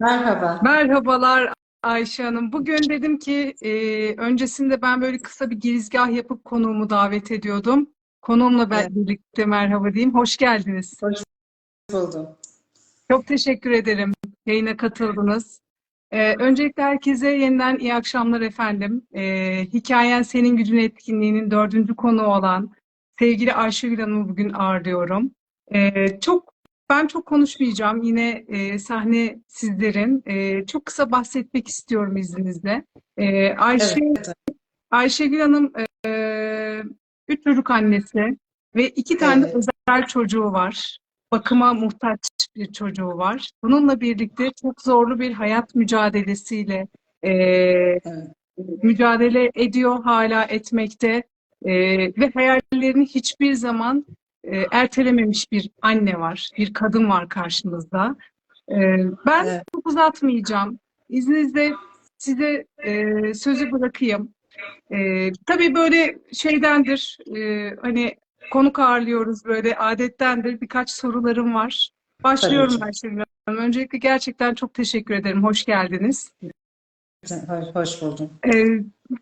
Merhaba. Merhabalar Ayşe Hanım. Bugün dedim ki e, öncesinde ben böyle kısa bir girizgah yapıp konuğumu davet ediyordum. Konuğumla ben Evet. birlikte merhaba diyeyim. Hoş geldiniz. Hoş buldum. Çok teşekkür ederim. Yayına katıldınız. E, öncelikle herkese yeniden iyi akşamlar efendim. E, Hikayen Senin Gücün etkinliğinin dördüncü konuğu olan sevgili Ayşegül Hanım'ı bugün ağırlıyorum. E, çok ben çok konuşmayacağım. Yine e, sahne sizlerin. E, çok kısa bahsetmek istiyorum izninizle. E, Ayşe Evet. Ayşegül Hanım e, üç çocuk annesi ve iki tane Evet. özel çocuğu var. Bakıma muhtaç bir çocuğu var. Bununla birlikte çok zorlu bir hayat mücadelesiyle e, Evet. mücadele ediyor, hala etmekte E, ve hayallerini hiçbir zaman e, ertelememiş bir anne var, bir kadın var karşımızda. E, ben Evet. çok uzatmayacağım. İzninizle size e, sözü bırakayım. E, tabii böyle şeydendir, e, hani konuk ağırlıyoruz böyle adettendir. Birkaç sorularım var. Başlıyorum Ayşegül Hanım. Öncelikle gerçekten çok teşekkür ederim. Hoş geldiniz. Hoş, hoş buldum. Ee,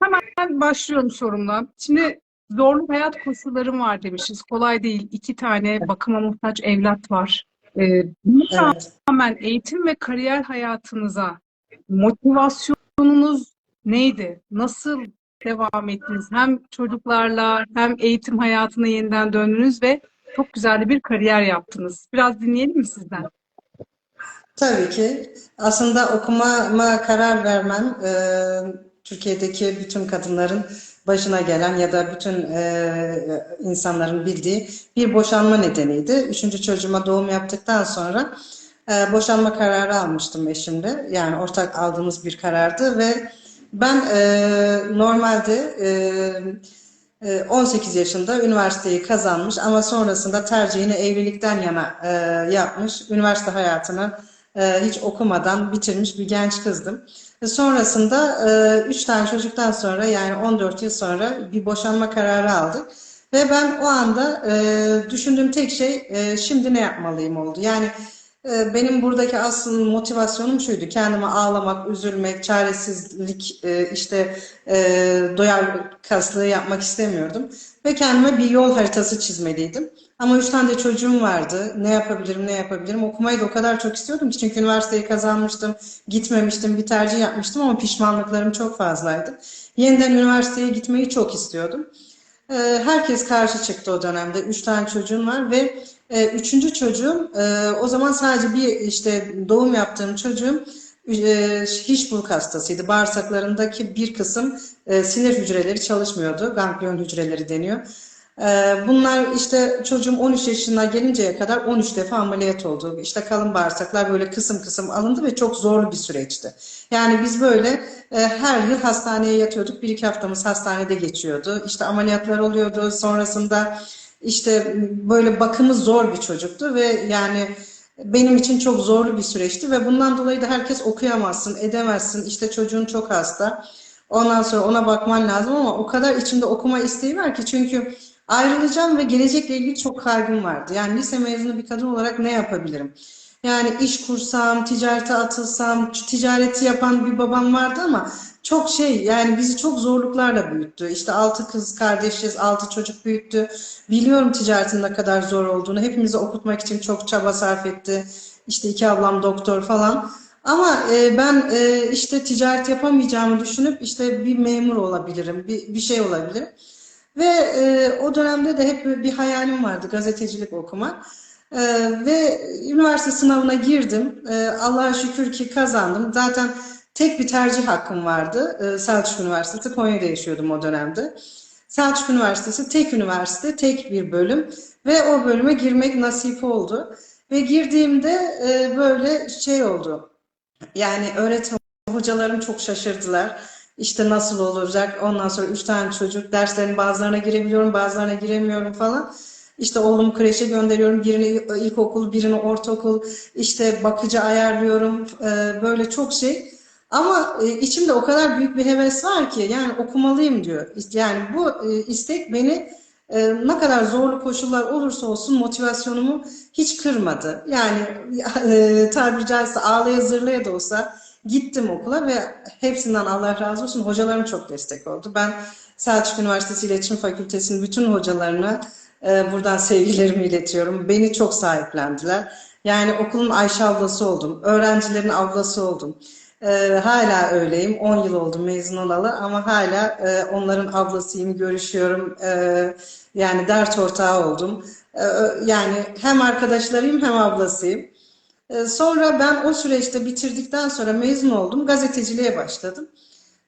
hemen başlıyorum sorumla. Şimdi zorlu hayat koşullarım var demişiz. Kolay değil. İki tane bakıma muhtaç evlat var. Ee, buna Evet. rağmen eğitim ve kariyer hayatınıza motivasyonunuz neydi? Nasıl devam ettiniz? Hem çocuklarla hem eğitim hayatına yeniden döndünüz ve çok güzel bir kariyer yaptınız. Biraz dinleyelim mi sizden? Tabii ki. Aslında okumama karar vermem e, Türkiye'deki bütün kadınların başına gelen ya da bütün e, insanların bildiği bir boşanma nedeniydi. Üçüncü çocuğuma doğum yaptıktan sonra e, boşanma kararı almıştım eşimle. Yani ortak aldığımız bir karardı ve ben e, normalde e, e, 18 yaşında üniversiteyi kazanmış ama sonrasında tercihini evlilikten yana e, yapmış. Üniversite hayatını e, hiç okumadan bitirmiş bir genç kızdım. Sonrasında e, üç tane çocuktan sonra yani 14 yıl sonra bir boşanma kararı aldık. Ve ben o anda e, düşündüğüm tek şey e, şimdi ne yapmalıyım oldu. Yani benim buradaki asıl motivasyonum şuydu. Kendime ağlamak, üzülmek, çaresizlik, e, işte e, doyar kaslığı yapmak istemiyordum. Ve kendime bir yol haritası çizmeliydim. Ama üç tane de çocuğum vardı. Ne yapabilirim, ne yapabilirim? Okumayı da o kadar çok istiyordum ki. Çünkü üniversiteyi kazanmıştım, gitmemiştim, bir tercih yapmıştım ama pişmanlıklarım çok fazlaydı. Yeniden üniversiteye gitmeyi çok istiyordum. Ee, Herkes karşı çıktı o dönemde. Üç tane çocuğum var ve e, üçüncü çocuğum e, o zaman sadece bir işte doğum yaptığım çocuğum e, Hirschsprung hastasıydı. Bağırsaklarındaki bir kısım sinir hücreleri çalışmıyordu. Ganglion hücreleri deniyor. Ee, Bunlar işte çocuğum 13 yaşına gelinceye kadar 13 defa ameliyat oldu. İşte kalın bağırsaklar böyle kısım kısım alındı ve çok zorlu bir süreçti. Yani biz böyle her yıl hastaneye yatıyorduk. Bir iki haftamız hastanede geçiyordu. İşte ameliyatlar oluyordu. Sonrasında işte böyle bakımı zor bir çocuktu ve yani benim için çok zorlu bir süreçti ve bundan dolayı da herkes okuyamazsın, edemezsin. İşte çocuğun çok hasta. Ondan sonra ona bakman lazım ama o kadar içimde okuma isteği var ki çünkü ayrılacağım ve gelecekle ilgili çok kaygım vardı. Yani lise mezunu bir kadın olarak ne yapabilirim? Yani iş kursam, ticarete atılsam, ticareti yapan bir babam vardı ama çok şey yani bizi çok zorluklarla büyüttü. İşte altı kız kardeşiz, altı çocuk büyüttü. Biliyorum ticaretin ne kadar zor olduğunu. Hepimizi okutmak için çok çaba sarf etti. İşte iki ablam doktor falan. Ama e, ben e, işte ticaret yapamayacağımı düşünüp işte bir memur olabilirim, bir, bir şey olabilirim. Ve e, o dönemde de hep bir hayalim vardı gazetecilik okumak. E, ve üniversite sınavına girdim. E, Allah'a şükür ki kazandım. Zaten tek bir tercih hakkım vardı. E, Selçuk Üniversitesi, Konya'da yaşıyordum o dönemde. Selçuk Üniversitesi tek üniversite, tek bir bölüm ve o bölüme girmek nasip oldu. Ve girdiğimde e, böyle şey oldu. Yani öğretmen hocalarım çok şaşırdılar. İşte nasıl olacak? Ondan sonra üç tane çocuk derslerin bazılarına girebiliyorum, bazılarına giremiyorum falan. İşte oğlumu kreşe gönderiyorum, birini ilkokul, birini ortaokul, işte bakıcı ayarlıyorum, Ee, böyle çok şey. Ama e, içimde o kadar büyük bir heves var ki yani okumalıyım diyor. Yani bu e, istek beni e, ne kadar zorlu koşullar olursa olsun motivasyonumu hiç kırmadı. Yani e, tabiri caizse ağlaya zırlaya da olsa gittim okula ve hepsinden Allah razı olsun hocalarım çok destek oldu. Ben Selçuk Üniversitesi İletişim Fakültesi'nin bütün hocalarına e, buradan sevgilerimi iletiyorum. Beni çok sahiplendiler. Yani okulun Ayşe ablası oldum. Öğrencilerin ablası oldum. E, hala öyleyim. 10 yıl oldu mezun olalı ama hala e, onların ablasıyım, görüşüyorum. E, yani dert ortağı oldum. E, yani hem arkadaşlarıyım hem ablasıyım. E, sonra ben o süreçte bitirdikten sonra mezun oldum. Gazeteciliğe başladım.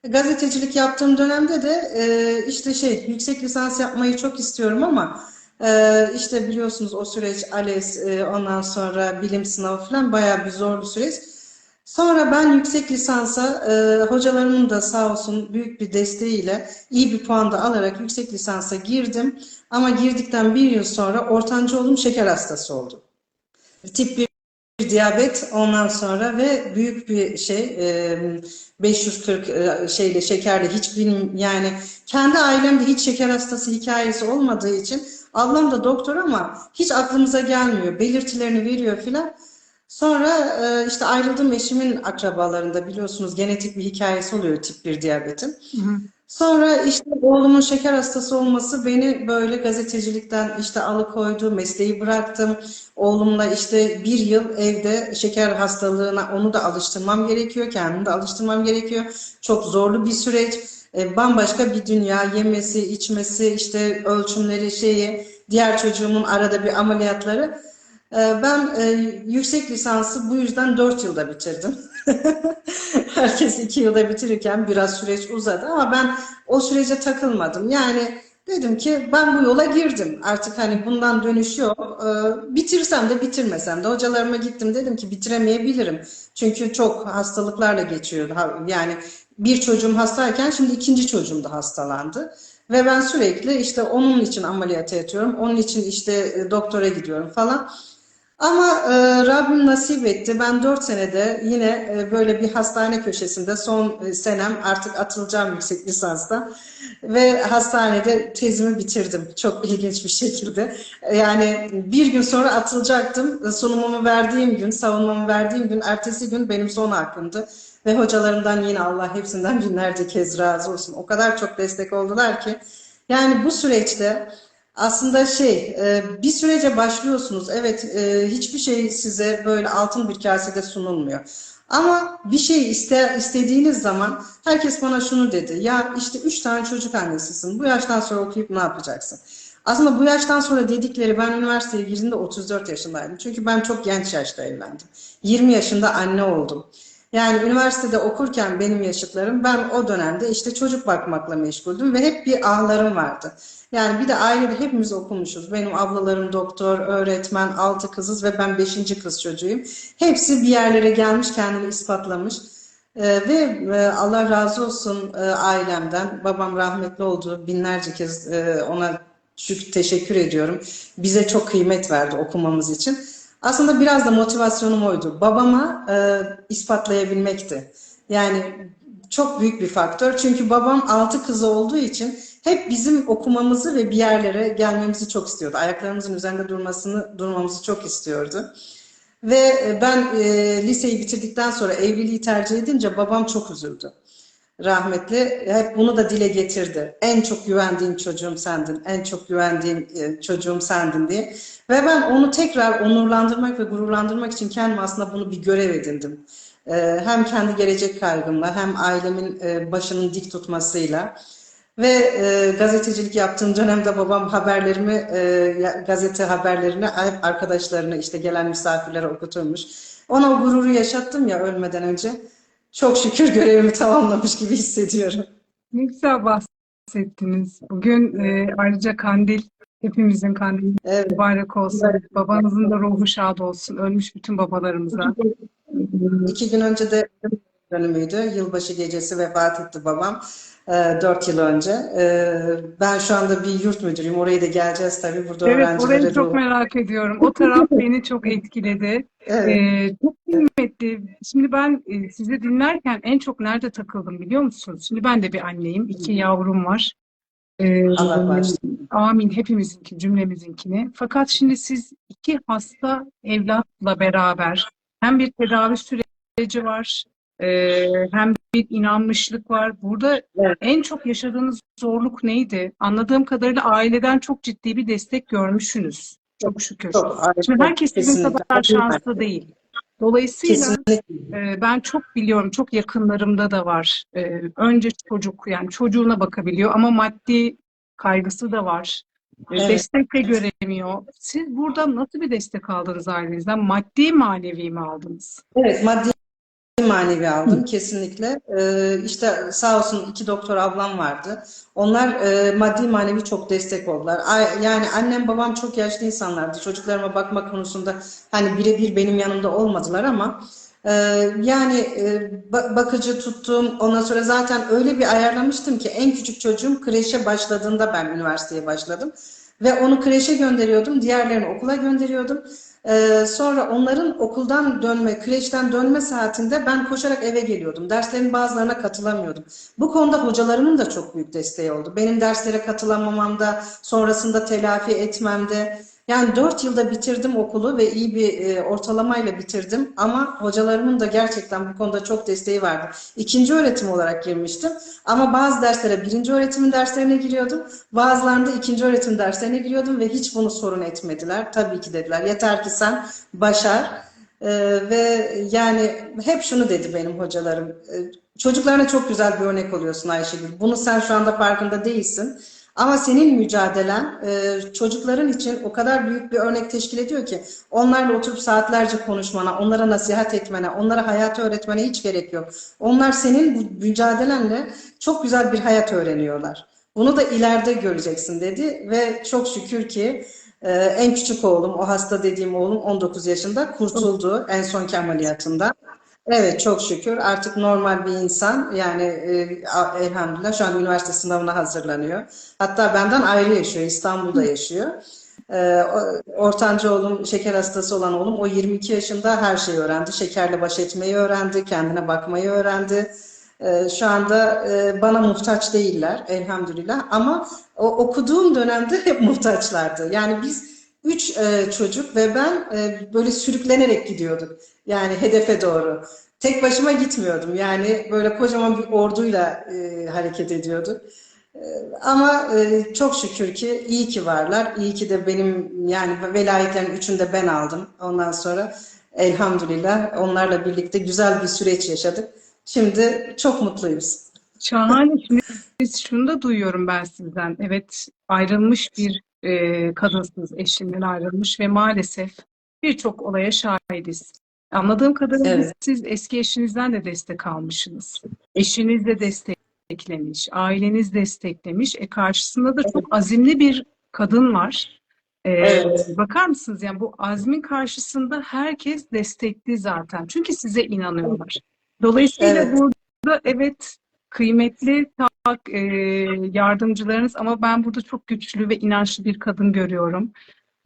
Gazetecilik yaptığım dönemde de e, işte şey yüksek lisans yapmayı çok istiyorum ama e, işte biliyorsunuz o süreç ALES e, ondan sonra bilim sınavı falan bayağı bir zor bir süreç. Sonra ben yüksek lisansa e, hocalarımın da sağ olsun büyük bir desteğiyle iyi bir puan da alarak yüksek lisansa girdim. Ama girdikten bir yıl sonra ortanca oğlum şeker hastası oldu. Tip 1 diyabet ondan sonra ve büyük bir şey e, 540 e, şeyle şekerle hiç yani kendi ailemde hiç şeker hastası hikayesi olmadığı için ablam da doktor ama hiç aklımıza gelmiyor. Belirtilerini veriyor filan. Sonra e, işte ayrıldığım eşimin akrabalarında biliyorsunuz genetik bir hikayesi oluyor tip 1 diyabetin. Hı hı. Sonra işte oğlumun şeker hastası olması beni böyle gazetecilikten işte alıkoydu, mesleği bıraktım. Oğlumla işte bir yıl evde şeker hastalığına onu da alıştırmam gerekiyor, kendimi de alıştırmam gerekiyor. Çok zorlu bir süreç, E, bambaşka bir dünya, yemesi, içmesi, işte ölçümleri, şeyi, diğer çocuğumun arada bir ameliyatları. E, Ben e, yüksek lisansı bu yüzden 4 yılda bitirdim. Herkes 2 yılda bitirirken biraz süreç uzadı ama ben o sürece takılmadım. Yani dedim ki ben bu yola girdim. Artık hani bundan dönüş yok. Ee, bitirsem de bitirmesem de hocalarıma gittim dedim ki bitiremeyebilirim. Çünkü çok hastalıklarla geçiyordu. Yani bir çocuğum hastayken şimdi ikinci çocuğum da hastalandı. Ve ben sürekli işte onun için ameliyata yatıyorum. Onun için işte doktora gidiyorum falan. Ama e, Rabbim nasip etti. Ben 4 senede yine e, böyle bir hastane köşesinde son e, senem artık atılacağım yüksek lisansta ve hastanede tezimi bitirdim. Çok ilginç bir şekilde. E, Yani bir gün sonra atılacaktım. Sunumumu verdiğim gün, savunmamı verdiğim gün, ertesi gün benim son hakkımdı. Ve hocalarımdan yine Allah hepsinden binlerce kez razı olsun. O kadar çok destek oldular ki. Yani bu süreçte aslında şey, e, bir sürece başlıyorsunuz. Evet, e, hiçbir şey size böyle altın bir kasede sunulmuyor. Ama bir şey iste, istediğiniz zaman herkes bana şunu dedi. Ya işte üç tane çocuk annesisin. Bu yaştan sonra okuyup ne yapacaksın? Aslında bu yaştan sonra dedikleri ben üniversiteye girdiğimde 34 yaşındaydım. Çünkü ben çok genç yaşta evlendim. 20 yaşında anne oldum. Yani üniversitede okurken benim yaşıtlarım ben o dönemde işte çocuk bakmakla meşguldüm ve hep bir ahlarım vardı. Yani bir de ailede hepimiz okumuşuz. Benim ablalarım doktor, öğretmen, altı kızız ve ben beşinci kız çocuğuyum. Hepsi bir yerlere gelmiş, kendini ispatlamış. Ee, ve e, Allah razı olsun e, ailemden. Babam rahmetli oldu. Binlerce kez e, ona teşekkür ediyorum. Bize çok kıymet verdi okumamız için. Aslında biraz da motivasyonum oydu. Babama e, ispatlayabilmekti. Yani çok büyük bir faktör. Çünkü babam altı kızı olduğu için hep bizim okumamızı ve bir yerlere gelmemizi çok istiyordu. Ayaklarımızın üzerinde durmasını, durmamızı çok istiyordu. Ve ben e, liseyi bitirdikten sonra evliliği tercih edince babam çok üzüldü. Rahmetli hep bunu da dile getirdi. En çok güvendiğim çocuğum sendin, en çok güvendiğim e, çocuğum sendin diye. Ve ben onu tekrar onurlandırmak ve gururlandırmak için kendime aslında bunu bir görev edindim. E, Hem kendi gelecek kaygımla hem ailemin e, başının dik tutmasıyla. Ve e, gazetecilik yaptığım dönemde babam haberlerimi, e, gazete haberlerini hep arkadaşlarına işte gelen misafirlere okuturmuş. Ona o gururu yaşattım ya ölmeden önce. Çok şükür görevimi tamamlamış gibi hissediyorum. Ne güzel bahsettiniz. Bugün e, ayrıca kandil, hepimizin kandili Evet. mübarek olsun. Babanızın da ruhu şad olsun. Ölmüş bütün babalarımıza. İki gün önce de dönümüydü. Yılbaşı gecesi vefat etti babam. E, dört yıl önce. E, ben şu anda bir yurt müdürüyüm. Oraya da geleceğiz tabii. Burada Evet, öğrencilere orayı de çok merak ediyorum. O taraf beni çok etkiledi. Evet. Ee, çok kıymetli. Şimdi ben e, sizi dinlerken en çok nerede takıldım biliyor musunuz? Şimdi ben de bir anneyim. iki yavrum var. Ee, Allah bağışlasın. Amin hepimizinki, cümlemizinkini. Fakat şimdi siz iki hasta evlatla beraber hem bir tedavi süreci var, e, hem bir inanmışlık var. Burada Evet. en çok yaşadığınız zorluk neydi? Anladığım kadarıyla aileden çok ciddi bir destek görmüşsünüz. Çok şükür. Çok Şimdi herkes kesinlikle. kadar şanslı değil. Dolayısıyla Kesinlikle. ee, Ben çok biliyorum, çok yakınlarımda da var. Ee, Önce çocuk, yani çocuğuna bakabiliyor ama maddi kaygısı da var. Ee, Evet. Destek de göremiyor. Siz burada nasıl bir destek aldınız ailenizden? Maddi manevi mi aldınız? Evet, maddi manevi aldım kesinlikle. Ee, işte sağ olsun iki doktor ablam vardı. Onlar e, maddi manevi çok destek oldular. Ay- Yani annem babam çok yaşlı insanlardı. Çocuklarıma bakma konusunda hani birebir benim yanımda olmadılar ama e, yani e, ba- bakıcı tuttum. Ondan sonra zaten öyle bir ayarlamıştım ki en küçük çocuğum kreşe başladığında ben üniversiteye başladım. Ve onu kreşe gönderiyordum. Diğerlerini okula gönderiyordum. Ee, sonra onların okuldan dönme, kreşten dönme saatinde ben koşarak eve geliyordum. Derslerin bazılarına katılamıyordum. Bu konuda hocalarımın da çok büyük desteği oldu. Benim derslere katılamamamda, sonrasında telafi etmemde. Yani dört yılda bitirdim okulu ve iyi bir e, ortalamayla bitirdim. Ama hocalarımın da gerçekten bu konuda çok desteği vardı. İkinci öğretim olarak girmiştim. Ama bazı derslere birinci öğretimin derslerine giriyordum. Bazılarında ikinci öğretim derslerine giriyordum ve hiç bunu sorun etmediler. Tabii ki dediler. Yeter ki sen başar. Ee, ve yani hep şunu dedi benim hocalarım. Ee, çocuklarına çok güzel bir örnek oluyorsun Ayşegül. Bunu sen şu anda farkında değilsin. Ama senin mücadelen e, çocukların için o kadar büyük bir örnek teşkil ediyor ki onlarla oturup saatlerce konuşmana, onlara nasihat etmene, onlara hayatı öğretmene hiç gerek yok. Onlar senin bu mücadelenle çok güzel bir hayat öğreniyorlar. Bunu da ileride göreceksin dedi ve çok şükür ki e, en küçük oğlum, o hasta dediğim oğlum 19 yaşında kurtuldu en sonki ameliyatında. Evet çok şükür artık normal bir insan yani e, elhamdülillah şu an üniversite sınavına hazırlanıyor. Hatta benden ayrı yaşıyor İstanbul'da yaşıyor. E, ortanca oğlum şeker hastası olan oğlum o 22 yaşında her şeyi öğrendi. Şekerle baş etmeyi öğrendi, kendine bakmayı öğrendi. E, şu anda e, bana muhtaç değiller elhamdülillah ama o okuduğum dönemde hep muhtaçlardı. Yani biz üç e, çocuk ve ben e, böyle sürüklenerek gidiyorduk. Yani hedefe doğru. Tek başıma gitmiyordum. Yani böyle kocaman bir orduyla e, hareket ediyorduk. E, ama e, çok şükür ki iyi ki varlar. İyi ki de benim yani velayetlerin üçünü de ben aldım. Ondan sonra elhamdülillah onlarla birlikte güzel bir süreç yaşadık. Şimdi çok mutluyuz. Şahane. Şimdi şunu da duyuyorum ben sizden. Evet, ayrılmış bir e, kadınsınız, eşinden ayrılmış ve maalesef birçok olaya şahidiz. Anladığım kadarıyla Evet. siz eski eşinizden de destek almışsınız. Eşiniz de desteklemiş, aileniz desteklemiş. E karşısında da çok azimli bir kadın var. E, Evet. bakar mısınız? Yani bu azmin karşısında herkes destekli zaten. Çünkü size inanıyorlar. Dolayısıyla Evet. burada evet kıymetli tak, e, yardımcılarınız ama ben burada çok güçlü ve inançlı bir kadın görüyorum.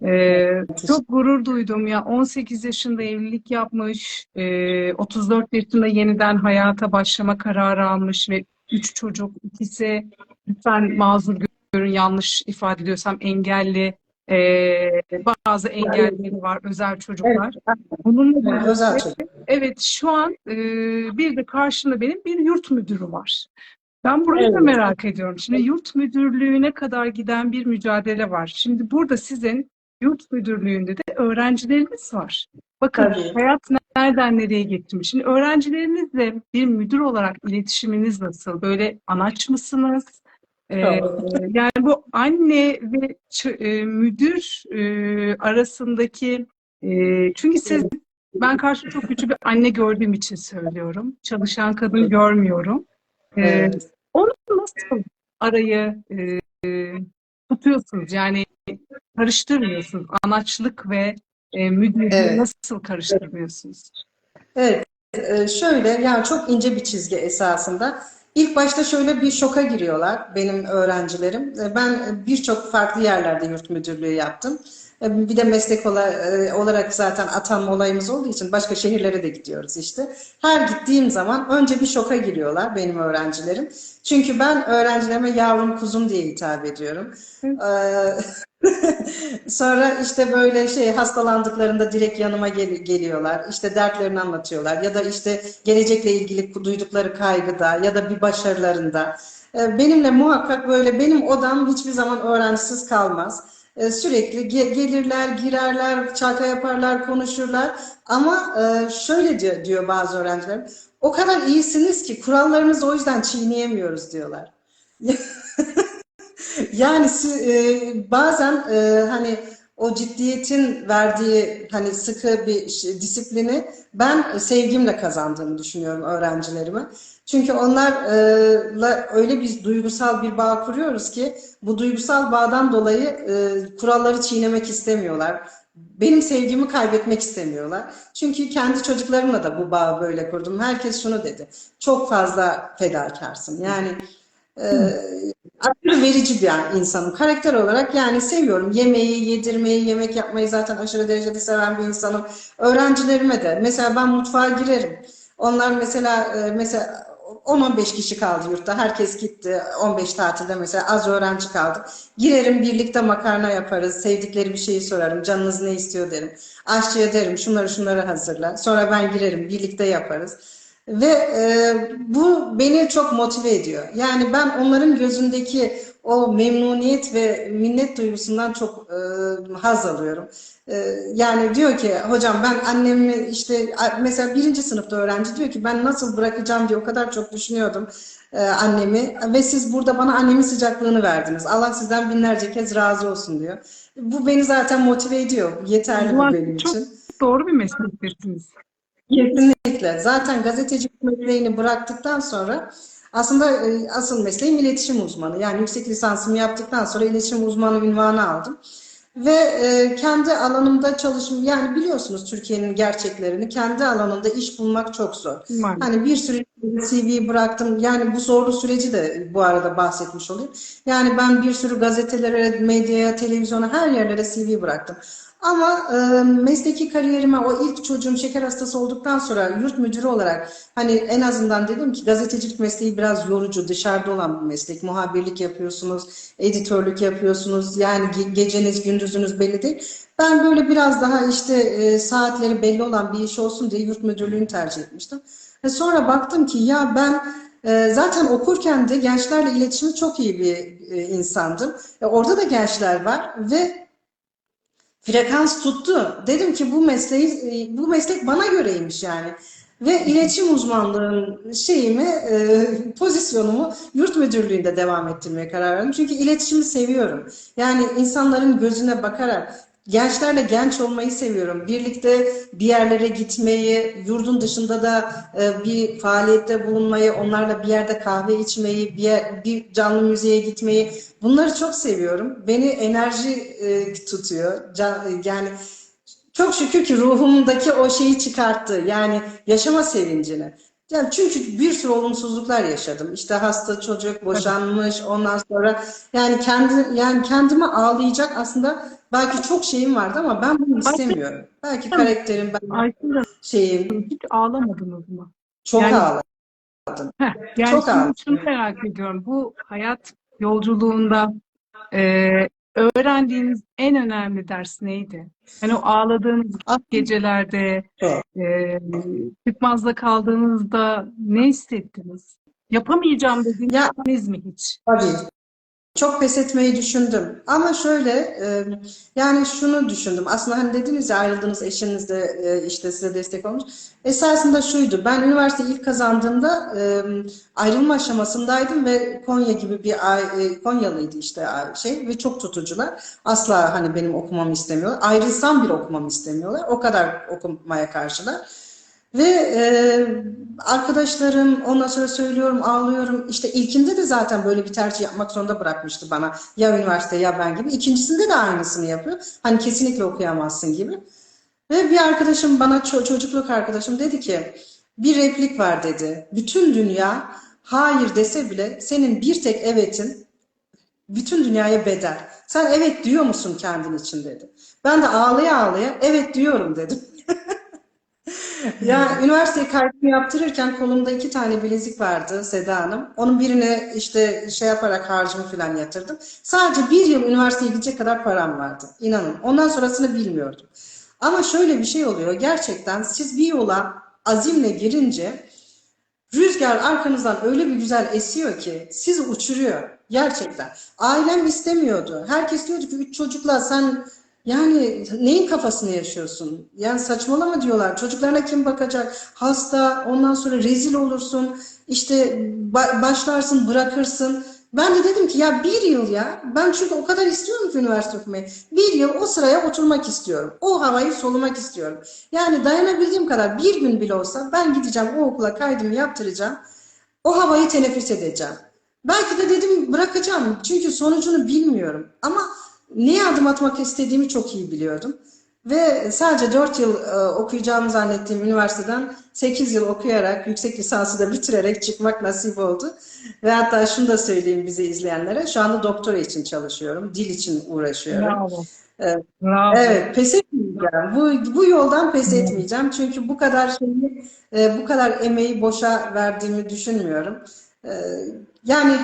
E, çok gurur duydum ya 18 yaşında evlilik yapmış, e, 34 yaşında yeniden hayata başlama kararı almış ve 3 çocuk, ikisi lütfen mazur görün yanlış ifade ediyorsam engelli, e, bazı engelleri var, özel çocuklar. Bununla Evet, birlikte özel çocuk. Evet, şu an e, bir de karşında benim bir yurt müdürü var. Ben burayı da Evet. merak ediyorum. Şimdi yurt müdürlüğüne kadar giden bir mücadele var. Şimdi burada sizin yurt müdürlüğünde de öğrencileriniz var. Bakın Tabii. hayat nereden nereye getirmiş. Şimdi öğrencilerinizle bir müdür olarak iletişiminiz nasıl? Böyle anaç mısınız? E, yani bu anne ve e, müdür e, arasındaki e, çünkü siz ben karşı çok güçlü bir anne gördüğüm için söylüyorum. Çalışan kadın görmüyorum. Ee, Evet. Onu nasıl arayı e, tutuyorsunuz? Yani karıştırmıyorsunuz. Anaçlık ve e, müdürlüğü Evet. nasıl karıştırmıyorsunuz? Evet, e, şöyle yani çok ince bir çizgi esasında. İlk başta şöyle bir şoka giriyorlar benim öğrencilerim. Ben birçok farklı yerlerde yurt müdürlüğü yaptım. Bir de meslek e, olarak zaten atanma olayımız olduğu için başka şehirlere de gidiyoruz işte. Her gittiğim zaman önce bir şoka giriyorlar benim öğrencilerim. Çünkü ben öğrencilerime yavrum kuzum diye hitap ediyorum. Ee, Sonra işte böyle şey hastalandıklarında direkt yanıma gel- geliyorlar. İşte dertlerini anlatıyorlar ya da işte gelecekle ilgili duydukları kaygıda ya da bir başarılarında. Ee, Benimle muhakkak böyle benim odam hiçbir zaman öğrencisiz kalmaz. Ee, Sürekli ge- gelirler, girerler, şaka yaparlar, konuşurlar. Ama e, şöyle diyor, bazı öğrenciler, o kadar iyisiniz ki kurallarınızı o yüzden çiğneyemiyoruz diyorlar. Yani e, bazen e, hani o ciddiyetin verdiği hani sıkı bir disiplini ben sevgimle kazandığımı düşünüyorum öğrencilerime. Çünkü onlarla öyle bir duygusal bir bağ kuruyoruz ki bu duygusal bağdan dolayı e, kuralları çiğnemek istemiyorlar. Benim sevgimi kaybetmek istemiyorlar. Çünkü kendi çocuklarımla da bu bağı böyle kurdum. Herkes şunu dedi. Çok fazla fedakarsın. Yani e, aşırı verici bir insanım. Karakter olarak yani seviyorum. Yemeği, yedirmeyi, yemek yapmayı zaten aşırı derecede seven bir insanım. Öğrencilerime de. Mesela ben mutfağa girerim. Onlar mesela e, mesela 10-15 kişi kaldı yurtta. Herkes gitti. 15 tatilde mesela az öğrenci kaldı. Girerim birlikte makarna yaparız. Sevdikleri bir şeyi sorarım. Canınız ne istiyor derim. Aşçıya derim şunları şunları hazırla. Sonra ben girerim birlikte yaparız. Ve e, bu beni çok motive ediyor. Yani ben onların gözündeki o memnuniyet ve minnet duygusundan çok e, haz alıyorum. E, yani diyor ki hocam ben annemi işte mesela birinci sınıfta öğrenci diyor ki ben nasıl bırakacağım diye o kadar çok düşünüyordum e, annemi ve siz burada bana annemin sıcaklığını verdiniz. Allah sizden binlerce kez razı olsun diyor. Bu beni zaten motive ediyor. Yeterli bu Ulan benim çok için. doğru bir meslektesiniz. Kesinlikle. Zaten gazetecilik mesleğini bıraktıktan sonra aslında e, asıl mesleğim iletişim uzmanı. Yani yüksek lisansımı yaptıktan sonra iletişim uzmanı unvanı aldım. Ve e, kendi alanımda çalışım, yani biliyorsunuz Türkiye'nin gerçeklerini, kendi alanında iş bulmak çok zor. Maalesef. Hani bir sürü CV bıraktım. Yani bu zorlu süreci de bu arada bahsetmiş olayım. Yani ben bir sürü gazetelere, medyaya, televizyona, her yerlere CV bıraktım. Ama e, mesleki kariyerime o ilk çocuğum şeker hastası olduktan sonra yurt müdürü olarak hani en azından dedim ki gazetecilik mesleği biraz yorucu, dışarıda olan bir meslek. Muhabirlik yapıyorsunuz, editörlük yapıyorsunuz. Yani ge- geceniz, gündüzünüz belli değil. Ben böyle biraz daha işte e, saatleri belli olan bir iş olsun diye yurt müdürlüğünü tercih etmiştim. Ve sonra baktım ki ya ben e, zaten okurken de gençlerle iletişimi çok iyi bir e, insandım. E, orada da gençler var ve frekans tuttu. Dedim ki bu mesleği bu meslek bana göreymiş yani. Ve iletişim uzmanlığım şeyimi, e, pozisyonumu yurt müdürlüğünde devam ettirmeye karar verdim. Çünkü iletişimi seviyorum. Yani insanların gözüne bakarak gençlerle genç olmayı seviyorum. Birlikte bir yerlere gitmeyi, yurdun dışında da e, bir faaliyette bulunmayı, onlarla bir yerde kahve içmeyi, bir, yer- bir canlı müziğe gitmeyi bunları çok seviyorum. Beni enerji e, tutuyor. Can- yani çok şükür ki ruhumdaki o şeyi çıkarttı. Yani yaşama sevincini. Yani çünkü bir sürü olumsuzluklar yaşadım. İşte hasta çocuk, boşanmış, ondan sonra yani kendi yani kendime ağlayacak aslında belki çok şeyim vardı ama ben bunu istemiyorum. Belki karakterim, ben Ayşe şeyim hiç ağlamadınız mı? çok Yani- ağladım. Heh, yani Çok ağır. şunu merak ediyorum. Bu hayat yolculuğunda e, öğrendiğiniz en önemli ders neydi? Hani o ağladığınız gecelerde, Çok. e, çıkmazda kaldığınızda ne hissettiniz? Yapamayacağım dediniz mi hiç? Tabii. Çok pes etmeyi düşündüm. Ama şöyle e, yani şunu düşündüm. Aslında hani dediniz ya ayrıldığınız eşiniz de e, işte size destek olmuş. Esasında şuydu. Ben üniversiteyi ilk kazandığımda e, ayrılma aşamasındaydım ve Konya gibi bir e, Konyalıydı işte şey ve çok tutucular. Asla hani benim okumamı istemiyorlar. Ayrılsam bile okumamı istemiyorlar. O kadar okumaya karşılar. Ve e, arkadaşlarım ondan sonra söylüyorum, ağlıyorum. İşte ilkinde de zaten böyle bir tercih yapmak zorunda bırakmıştı bana. Ya üniversite ya ben gibi. İkincisinde de aynısını yapıyor. Hani kesinlikle okuyamazsın gibi. Ve bir arkadaşım bana ço- çocukluk arkadaşım dedi ki bir replik var dedi. Bütün dünya hayır dese bile senin bir tek evetin bütün dünyaya bedel. Sen evet diyor musun kendin için dedi. Ben de ağlaya ağlaya evet diyorum dedim. Ya üniversite kaydımı yaptırırken kolumda iki tane bilezik vardı Seda Hanım. Onun birine işte şey yaparak harcımı falan yatırdım. Sadece bir yıl üniversiteye gidecek kadar param vardı. İnanın. Ondan sonrasını bilmiyordum. Ama şöyle bir şey oluyor. Gerçekten siz bir yola azimle girince rüzgar arkanızdan öyle bir güzel esiyor ki sizi uçuruyor. Gerçekten. Ailem istemiyordu. Herkes diyordu ki üç çocukla sen yani neyin kafasını yaşıyorsun? Yani saçmalama diyorlar. Çocuklarına kim bakacak? Hasta, ondan sonra rezil olursun. İşte ba- başlarsın, bırakırsın. Ben de dedim ki ya bir yıl ya. Ben çünkü o kadar istiyorum ki üniversite okumayı. Bir yıl o sıraya oturmak istiyorum. O havayı solumak istiyorum. Yani dayanabildiğim kadar bir gün bile olsa ben gideceğim o okula kaydımı yaptıracağım. O havayı teneffüs edeceğim. Belki de dedim bırakacağım. Çünkü sonucunu bilmiyorum. Ama neye adım atmak istediğimi çok iyi biliyordum. Ve sadece 4 yıl e, okuyacağımı zannettiğim üniversiteden 8 yıl okuyarak, yüksek lisansı da bitirerek çıkmak nasip oldu. Ve hatta şunu da söyleyeyim bizi izleyenlere. Şu anda doktora için çalışıyorum. Dil için uğraşıyorum. Bravo. Evet. Bravo. Evet, pes etmeyeceğim. Bu, bu yoldan pes etmeyeceğim. Çünkü bu kadar şeyi, e, bu kadar emeği boşa verdiğimi düşünmüyorum. E, yani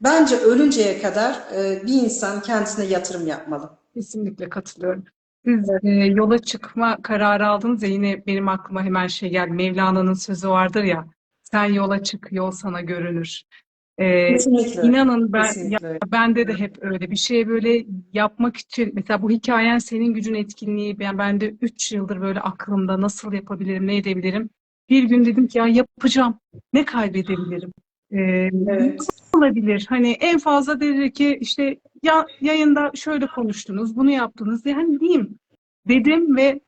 bence ölünceye kadar e, bir insan kendisine yatırım yapmalı. Kesinlikle katılıyorum. Siz e, yola çıkma kararı aldınız ya yine benim aklıma hemen şey geldi. Mevlana'nın sözü vardır ya. Sen yola çık, yol sana görünür. E, Kesinlikle. inanın ben ya, bende de hep öyle bir şey böyle yapmak için mesela bu hikayen senin gücün etkinliği ben bende 3 yıldır böyle aklımda nasıl yapabilirim, ne edebilirim? Bir gün dedim ki ya yapacağım. Ne kaybedebilirim? E, Evet. Olabilir. Hani en fazla dedi ki işte ya yayında şöyle konuştunuz, bunu yaptınız. Yani diyeyim dedim ve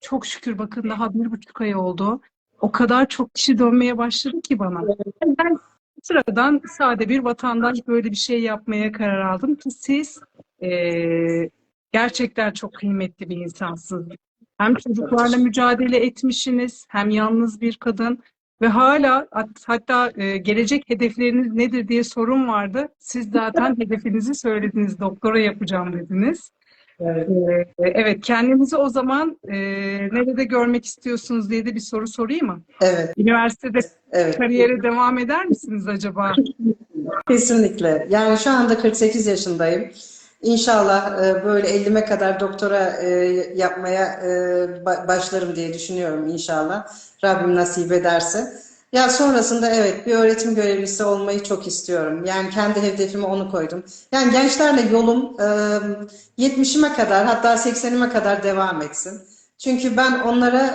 çok şükür bakın daha bir buçuk ay oldu. O kadar çok kişi dönmeye başladı ki bana. Ben sıradan sade bir vatandaş böyle bir şey yapmaya karar aldım ki siz eee, gerçekten çok kıymetli bir insansınız. Hem çocuklarla mücadele etmişsiniz, hem yalnız bir kadın. Ve hala hat- hatta e, gelecek hedefleriniz nedir diye sorun vardı. Siz zaten hedefinizi söylediniz. Doktora yapacağım dediniz. Evet. E, evet, kendinizi o zaman e, nerede görmek istiyorsunuz diye de bir soru sorayım mı? Evet. Üniversitede Evet. kariyere devam eder misiniz acaba? Kesinlikle. Yani şu anda 48 yaşındayım. İnşallah e, böyle 50'me kadar doktora e, yapmaya e, ba- başlarım diye düşünüyorum inşallah. Rabbim nasip ederse. Ya sonrasında evet bir öğretim görevlisi olmayı çok istiyorum. Yani kendi hedefime onu koydum. Yani gençlerle yolum e, 70'ime kadar hatta 80'ime kadar devam etsin. Çünkü ben onlara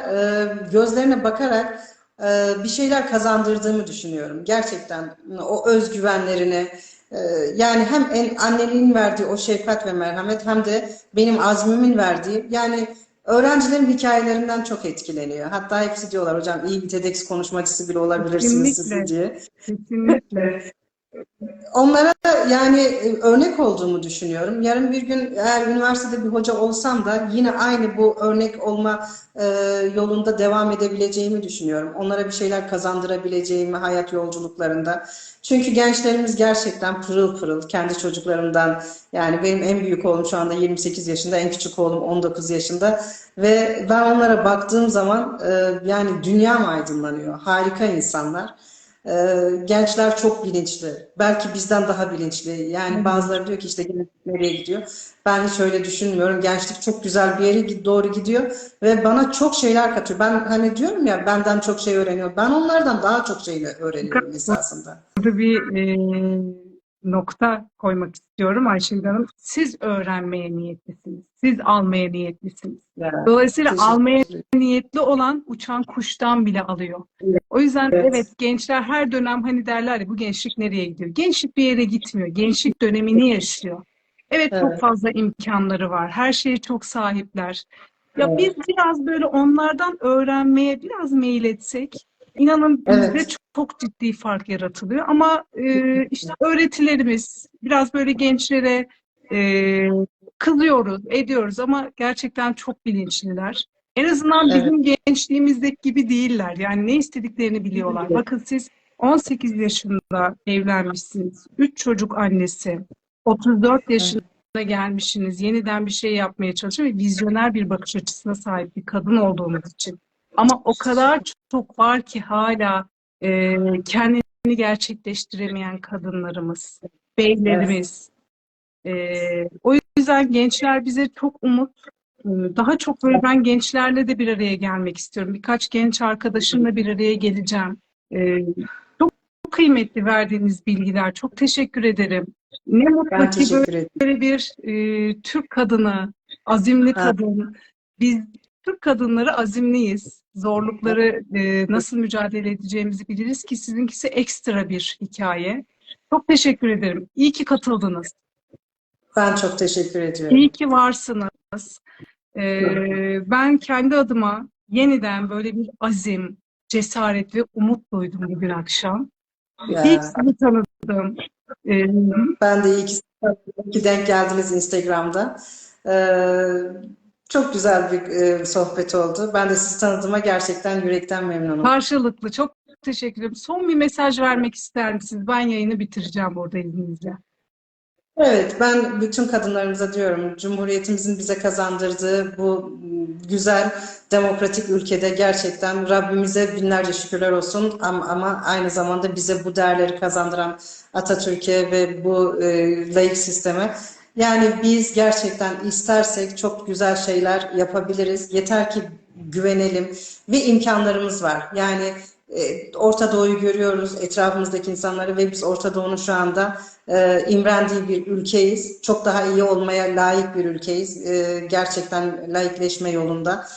gözlerine bakarak bir şeyler kazandırdığımı düşünüyorum. Gerçekten o özgüvenlerini yani hem en, verdiği o şefkat ve merhamet hem de benim azmimin verdiği yani öğrencilerin hikayelerinden çok etkileniyor. Hatta hepsi diyorlar hocam iyi bir TEDx konuşmacısı bile olabilirsiniz siz Kesinlikle. diye. Kesinlikle. Onlara yani e, örnek olduğumu düşünüyorum. Yarın bir gün eğer üniversitede bir hoca olsam da yine aynı bu örnek olma e, yolunda devam edebileceğimi düşünüyorum. Onlara bir şeyler kazandırabileceğimi hayat yolculuklarında. Çünkü gençlerimiz gerçekten pırıl pırıl kendi çocuklarımdan yani benim en büyük oğlum şu anda 28 yaşında, en küçük oğlum 19 yaşında ve ben onlara baktığım zaman e, yani dünyam aydınlanıyor. Harika insanlar. Ee, gençler çok bilinçli. Belki bizden daha bilinçli. Yani bazıları diyor ki işte gençlik nereye gidiyor? Ben hiç öyle düşünmüyorum. Gençlik çok güzel bir yere doğru gidiyor ve bana çok şeyler katıyor. Ben hani diyorum ya benden çok şey öğreniyor. Ben onlardan daha çok şey öğreniyorum esasında. Burada bir e, nokta koymak istiyorum Ayşegül Hanım. Siz öğrenmeye niyetlisiniz. Siz almaya niyetlisiniz. Yani, Dolayısıyla almaya niyetli olan uçan kuştan bile alıyor. O yüzden Evet. evet gençler her dönem hani derler ya bu gençlik nereye gidiyor? Gençlik bir yere gitmiyor. Gençlik dönemini yaşıyor. Evet çok Evet. fazla imkanları var. Her şeye çok sahipler. Ya Evet. biz biraz böyle onlardan öğrenmeye biraz meyil etsek inanın bizde Evet. çok, ciddi fark yaratılıyor. Ama e, işte öğretilerimiz biraz böyle gençlere e, kızıyoruz, ediyoruz ama gerçekten çok bilinçliler. En azından Evet. bizim gençliğimizdeki gibi değiller. Yani ne istediklerini biliyorlar. Bakın siz 18 yaşında evlenmişsiniz. 3 çocuk annesi. 34 yaşında gelmişsiniz. Yeniden bir şey yapmaya çalışan ve vizyoner bir bakış açısına sahip bir kadın olduğunuz için. Ama o kadar çok var ki hala e, kendini gerçekleştiremeyen kadınlarımız, beylerimiz. E, o yüzden gençler bize çok umut. e, Daha çok böyle ben gençlerle de bir araya gelmek istiyorum. Birkaç genç arkadaşımla bir araya geleceğim. E, çok kıymetli verdiğiniz bilgiler. Çok teşekkür ederim. Ne mutlu ki teşekkür ederim. böyle bir e, Türk kadını, azimli kadın. Biz Türk kadınları azimliyiz. Zorlukları e, nasıl mücadele edeceğimizi biliriz ki sizinkisi ekstra bir hikaye. Çok teşekkür ederim. İyi ki katıldınız. Ben çok teşekkür ediyorum. İyi ki varsınız. E, ben kendi adıma yeniden böyle bir azim, cesaret ve umut duydum bugün akşam. Ya, İlk sizi tanıdım. E, ben de iyi ki, iyi ki denk geldiniz Instagram'da. Ee, çok güzel bir e, sohbet oldu. Ben de sizi tanıdığıma gerçekten yürekten memnunum. Karşılıklı. Çok teşekkür ederim. Son bir mesaj vermek ister misiniz? Ben yayını bitireceğim burada izninizle. Evet, ben bütün kadınlarımıza diyorum, Cumhuriyetimizin bize kazandırdığı bu güzel demokratik ülkede gerçekten Rabbimize binlerce şükürler olsun ama, ama aynı zamanda bize bu değerleri kazandıran Atatürk'e ve bu e, laik sisteme yani biz gerçekten istersek çok güzel şeyler yapabiliriz. Yeter ki güvenelim ve imkanlarımız var. Yani e, Orta Doğu'yu görüyoruz, etrafımızdaki insanları ve biz Orta Doğu'nun şu anda e, imrendiği bir ülkeyiz. Çok daha iyi olmaya layık bir ülkeyiz. E, gerçekten laikleşme yolunda.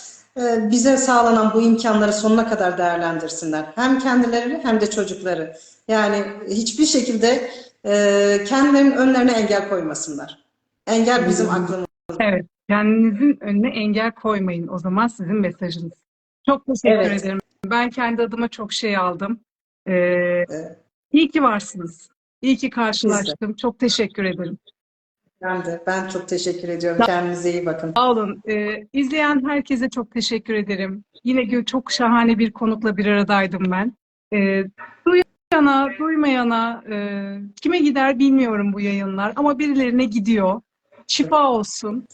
E, bize sağlanan bu imkanları sonuna kadar değerlendirsinler. Hem kendileri hem de çocukları. Yani hiçbir şekilde e, kendilerinin önlerine engel koymasınlar. Engel bizim aklımız. Evet. Kendinizin önüne engel koymayın. O zaman sizin mesajınız. Çok teşekkür Evet. ederim. Ben kendi adıma çok şey aldım. Ee, Evet. iyi ki varsınız. İyi ki karşılaştım. Çok teşekkür ederim. Ben de. Ben çok teşekkür ediyorum. Kendinize iyi bakın. Sağ olun. Ee, izleyen herkese çok teşekkür ederim. Yine çok şahane bir konukla bir aradaydım ben. Ee, duyana, duymayana, e, kime gider bilmiyorum bu yayınlar ama birilerine gidiyor. Şifa olsun.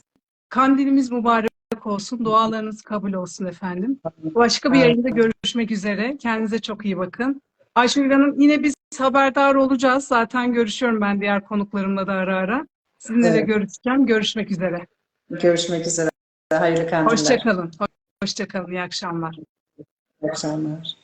Kandilimiz mübarek olsun. Dualarınız kabul olsun efendim. Başka bir yayında görüşmek üzere. Kendinize çok iyi bakın. Ayşegül Hanım yine biz haberdar olacağız. Zaten görüşüyorum ben diğer konuklarımla da ara ara. Sizinle de Evet. görüşeceğim. Görüşmek üzere. Görüşmek üzere. Hayırlı kandiller. Hoşçakalın. Hoşçakalın. İyi akşamlar. İyi akşamlar.